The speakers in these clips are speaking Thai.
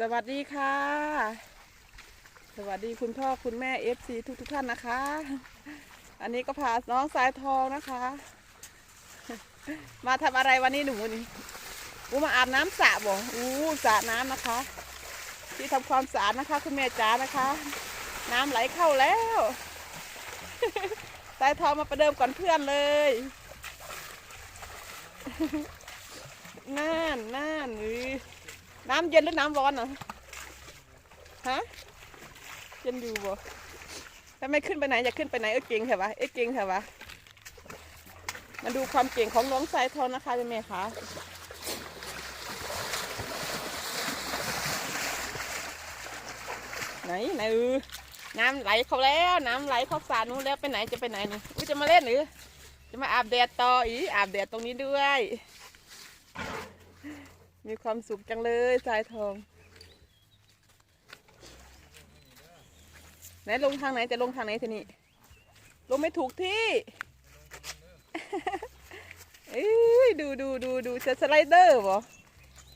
สวัสดีค่ะ สวัสดีคุณพ่อคุณแม่เอฟซีทุกทุกท่านนะคะ อันนี้ก็พาน้องสายทองนะคะ มาทำอะไรวันนี้หนูนี่อู้มาอาบน้ำสระบ่อู้สระน้ำนะคะ ที่ทำความสะอาดนะคะ คุณแม่จ๋านะคะ น้ำไหลเข้าแล้วสายทองมาประเดิมก่อนเพื่อนเลยน่านน่านอุ้ย น้ำเย็นหรือน้ำร้อนอะฮะเย็นอยู่บ่ถ้าไม่ขึ้นไปไหนอยากขึ้นไปไหนเออเก่งเหรอวะเออเก่งเหรอวะมาดูความเก่งของน้องสายทองนะคะแม่คะไหนไหนเออน้ำไหลเขาแล้ว น้ำไหลเข้าสรนู้นแล้วไปไหนจะไปไหนนี่อุ้ยจะมาเล่นหรือ จะมาอาบแดดต่ออีอาบแดดตรงนี้ด้วย มีความสุขจังเลยสายทอง ไหนลงทางไหนจะลงทางไหนทีนี้ลงไม่ถูกที่เอ้ยดูดูดูดูจะสไลเดอร์บ่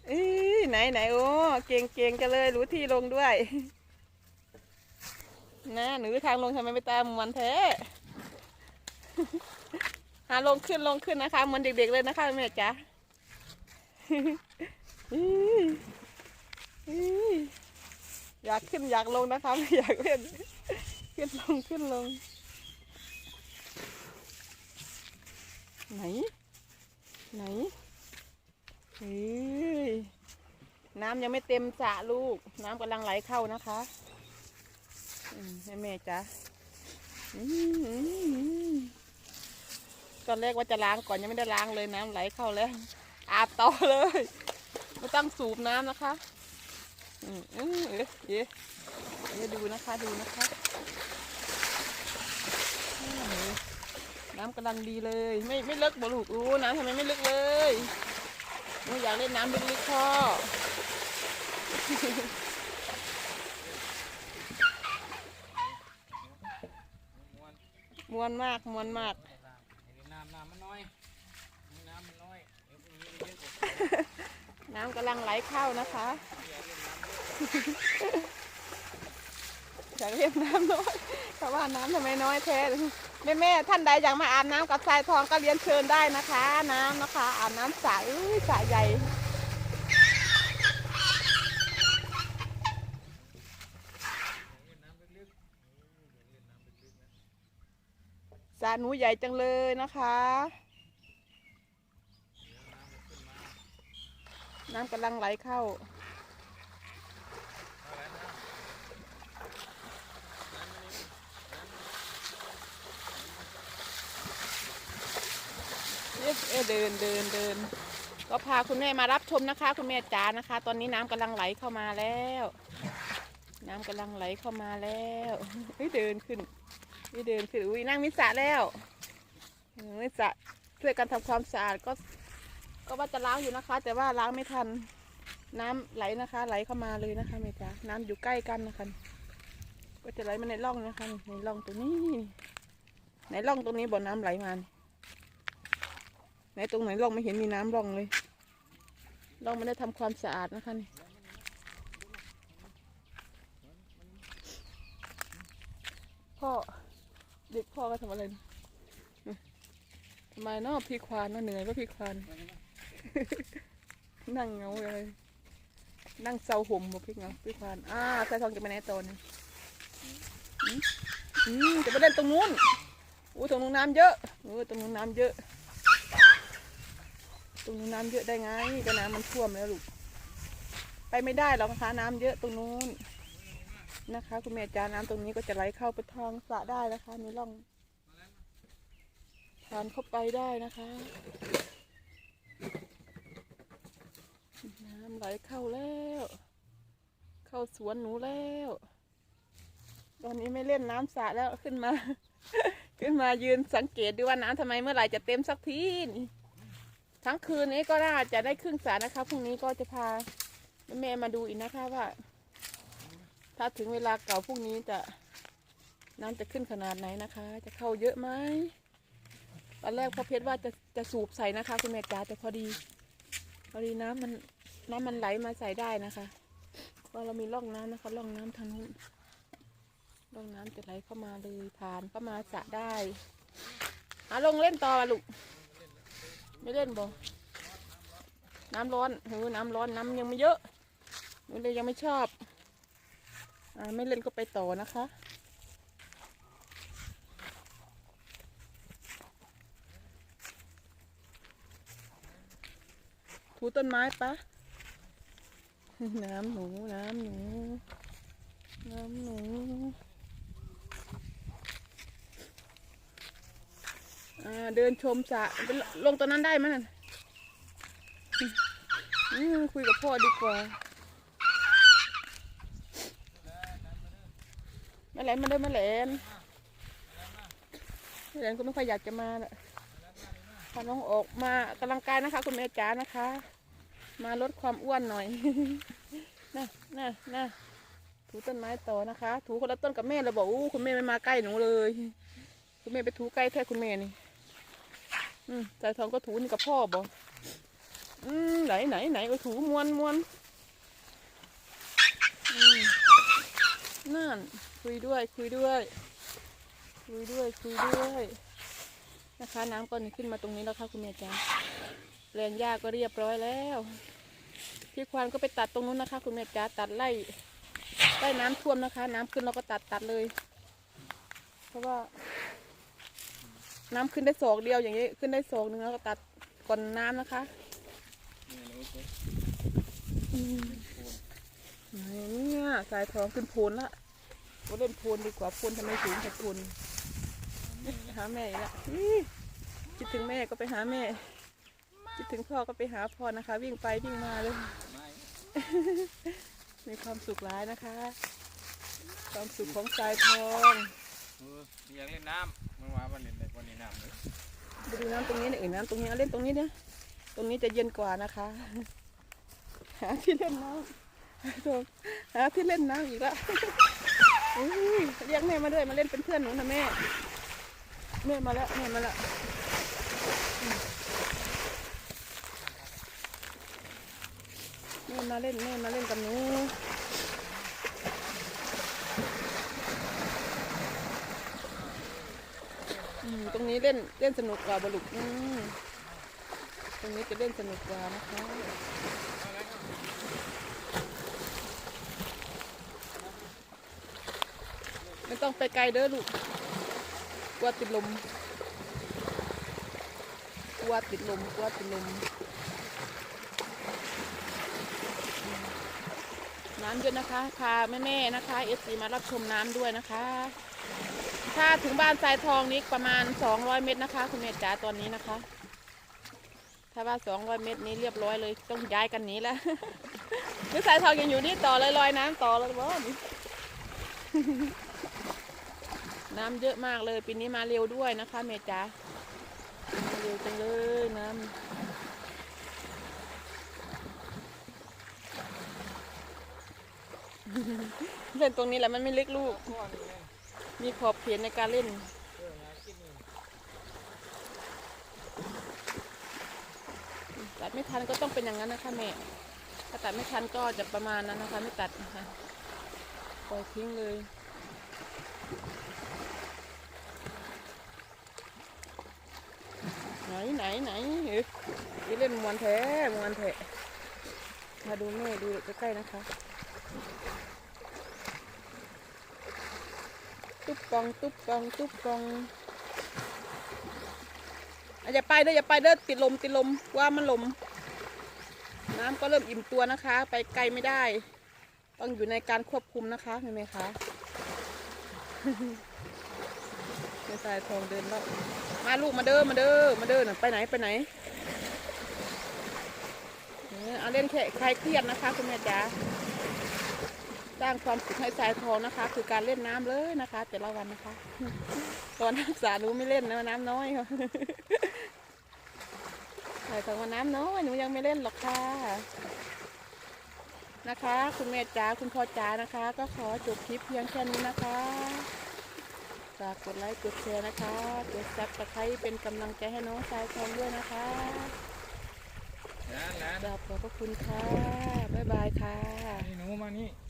เอ้ยไหนไหนโอ้เก่งเก่งกันเลยรู้ที่ลงด้วยนะหนูทางลงทำไมไม่ตามมันแท้หาลงขึ้นลงขึ้นนะคะเหมือนเด็กๆเลยนะคะแม่จ๋า อยากขึ้นอยากลงนะคะไม่อยากเล่นขึ้นลงขึ้นลง ไหน ไหนเฮ้ยน้ำยังไม่เต็มสระลูก น้ำกำลังไหลเข้านะคะให้แม่จ้ะอืมอืมอืมตอนแรกว่าจะล้างก่อนยังไม่ได้ล้างเลยน้ำไหลเข้าแล้วอาบต่อเลย ไม่ต้องสูบน้ำนะคะอืมอืมเอ๊ะเอ๊ะเอ๊ะดูนะคะดูนะคะอืมน้ำกำลังดีเลย ไม่ไม่เลิกบ่ลูกอู้น้ำทำไมไม่ลึกเลยหนูอยากเล่นน้ำลึกๆพ่อม้วนมวนมากมวนมากให้ล่างให้น้ำน้ำมันน้อยให้น้ำมันน้อยเดี๋ยวพรุ่งนี้เยอะกว่า น้ำกำลังไหลเข้านะคะอยากเล่นน้ำน้อยเพราะว่าน้ำทำไมน้อยแท้แม่แม่ท่านใดอยากมาอาบน้ำกับทรายทองก็เรียนเชิญได้นะคะ น้ำนะคะ อาบน้ำสระอุ้ยสระใหญ่สระหนูใหญ่จังเลยนะคะ น้ำกำลังไหลเข้า เอ๊ะเอ๊ะเดินเดินเดินก็พาคุณแม่มารับชมนะคะ คุณแม่จ๋านะคะ ตอนนี้น้ำกำลังไหลเข้ามาแล้ว น้ำกำลังไหลเข้ามาแล้วเฮ้ยเดินขึ้นเฮ้ยเดินขึ้นอุ้ยนั่งมิสระแล้วเออมิสระช่วยกันทำความสะอาดก็ ก็ว่าจะล้างอยู่นะคะ แต่ว่าล้างไม่ทัน น้ำไหลนะคะ ไหลเข้ามาเลยนะคะแม่จ๋าน้ำอยู่ใกล้กันนะคะ ก็จะไหลมาในร่องนะคะในร่องตรงนี้ ในร่องตรงนี้บ่อน้ำไหลมานี่ไหนตรงไหนร่องไม่เห็นมีน้ำร่องเลยร่องไม่ได้ทำความสะอาดนะคะนี่พ่อเด็กพ่อก็ทำอะไรทำไมเนาะพี่ควานเนาะเหนื่อยก็พี่ควาน นั่งเงาเลย นั่งเศร้าห่มบ่พี่เงาพี่ควานอ่าใส่ทองจะไปไหนตอนนี้อืมจะไปเล่นตรงนู้นอู้ตรงนู้นน้ำเยอะเออตรงนู้นน้ำเยอะ ตรงนู้นน้ำเยอะได้ไงก็น้ำมันท่วมแล้วลูกไปไม่ได้หรอกนะคะน้ำเยอะตรงนู้นนะคะ คุณแม่จาน้ำตรงนี้ก็จะไหลเข้าไปทางสระได้นะคะในร่องผ่านเข้าไปได้นะคะ น้ำไหลเข้าแล้ว เข้าสวนหนูแล้ว ตอนนี้ไม่เล่นน้ำสระแล้วขึ้นมา ขึ้นมายืนสังเกตดูว่าน้ำทำไมเมื่อไหร่จะเต็มสักทีนี่ทั้งคืนนี้ก็น่าจะได้ครึ่งสระนะคะพรุ่งนี้ก็จะพาแม่มาดูอีกนะคะว่า ถ้าถึงเวลาเก่าพรุ่งนี้จะน้ำจะขึ้นขนาดไหนนะคะ จะเข้าเยอะไหมตอนแรกพ่อเพชรว่าจะจะสูบใส่นะคะ คุณแม่จ๋าแต่พอดี พอดีน้ำมัน น้ำมันไหลมาใส่ได้นะคะว่าเรามีร่องน้ำนะคะร่องน้ำทางนู้นร่องน้ำจะไหลเข้ามาเลยผ่านเข้ามาสระได้อาลงเล่นต่อลูกไม่เล่นบ่น้ำร้อนเฮ้น้ำร้อนน้ำยังไม่เยอะหนูเลยยังไม่ชอบอ่าไม่เล่นก็ไปต่อนะคะถูต้นไม้ปะ น้ำหนูน้ำหนูน้ำหนูเดินชมสระลงตัวนั้นได้ไหมนั่นคุยกับพ่อดีกว่าแม่แหลนมาเด้อแม่แหลนแม่แหลนก็ไม่ค่อยอยากจะมาแหละพาน้องออกมากำลังกายนะคะ คุณแม่จ๋านะคะ มาลดความอ้วนหน่อยน่ะน่ะน่ะถูต้นไม้ต่อนะคะ ถูคนละต้นกับแม่เลยบอกอู้คุณแม่ไม่มาใกล้หนูเลย คุณแม่ไปถูใกล้แท้คุณแม่นี่ อืมสายทองก็ถูนี่กับพ่อบอกอืมไหนไหนไหนก็ถูมวนมวนอืมนั่นคุยด้วย คุยด้วย คุยด้วยคุยด้วยนะคะ น้ำก็นี่ขึ้นมาตรงนี้แล้วค่ะคุณแม่จ๋าแรงหญ้าก็เรียบร้อยแล้ว พี่ควานก็ไปตัดตรงนู้นนะคะ คุณแม่จ๋าตัดไล่ไล่น้ำท่วมนะคะ น้ำขึ้นเราก็ตัดตัดเลย เพราะว่า น้ำขึ้นได้ศอกเดียวอย่างนี้ขึ้นได้ศอกหนึ่งแล้วก็ตัดก่อนน้ำนะคะนี่เนี่ยสายทองขึ้นโพนละว่าเล่นโพนดีกว่าโพนทำไมสูงกว่โพนหาแม่อีกละคิดถึงแม่ก็ไปหาแม่ คิดถึงพ่อก็ไปหาพ่อนะคะ วิ่งไปวิ่งมาเลย ม่มีความสุขร้ายนะคะ ความสุขของสายทองเอออยากเล่นน้ำเมื่อวานวันเล่นในวันนี้น้ำเลยไปดูน้ำตรงนี้เนี่ยเออน้ำตรงนี้เอาเล่นตรงนี้เนี่ยตรงนี้จะเย็นกว่านะคะ หาที่เล่นน้ำโธ่หาที่เล่นน้ำอีกแล้วอุ้ยเรียกแม่มาด้วยมาเล่นเป็นเพื่อนหนูนะแม่แม่มาแล้วแม่มาแล้วอืม แม่มาเล่นแม่มาเล่นกับหนูตรงนี้เล่นเล่นสนุกกว่าบลุกอืมตรงนี้จะเล่นสนุกกว่านะคะไม่ต้องไปไกลเด้อลูกกลัวติดลมกลัวติดลมกลัวติดลม น้ำเยอะนะคะพาแม่ๆนะคะเอซีมารับชมน้ำด้วยนะคะ ถ้าถึงบ้านทรายทองนี้ประมาณ 200 เมตรนะคะ คุณแม่จ๋าตอนนี้นะคะ ถ้าว่า 200 เมตรนี้เรียบร้อยเลยต้องย้ายกันนี้แล้วหรือสายทองยังอยู่นี่ต่อเลยลอยน้ำต่อเลยบ่นี่น้ำเยอะมากเลยปีนี้มาเร็วด้วยนะคะ เมจ๋ามาเร็วจังเลยน้ำ เล่นตรงนี้แหละมันไม่เล็กลูก มีขอบเขตในการเล่นตัดไม่ทันก็ต้องเป็นอย่างนั้นนะคะแม่ ถ้าตัดไม่ทันก็จะประมาณนั้นนะคะ ไม่ตัดนะคะปล่อยทิ้งเลยไหนไหนไหนเฮ้ยเล่นมวนแท้มวนแท้มาดูแม่ดูใกล้ๆนะคะ ตุ๊บปอง ตุ๊บปองตุ๊บปองอะอย่าไปเด้ออย่าไปเด้อติดลมติดลมว่ามันลม น้ำก็เริ่มอิ่มตัวนะคะ ไปไกลไม่ได้ ต้องอยู่ในการควบคุมนะคะเห็นไหมคะในสายทองเดินแล้วมาลูกมาเด้อมาเด้อมาเด้อน่ะไปไหนไปไหนเออเอาเล่นแค่คลายเครียดนะคะคุณแม่จ๋า สร้างความสุขให้สายทองนะคะ คือการเล่นน้ำเลยนะคะ แต่ละวันนะคะ ตอนนักษาหนูไม่เล่นนะน้ำน้อยค่ะสายทองว่าน้ำน้อยหนูยังไม่เล่นหรอกค่ะนะคะ คุณแม่จ๋าคุณพ่อจ๋านะคะ ก็ขอจบคลิปเพียงแค่นี้นะคะฝากกดไลค์กดแชร์นะคะกดซับสไครต์เป็นกำลังใจให้น้องสายทองด้วยนะคะร้านร้านกราบขอบพระคุณค่ะ บ๊ายบายค่ะ นี่หนูมูมานี่มานี่จ้า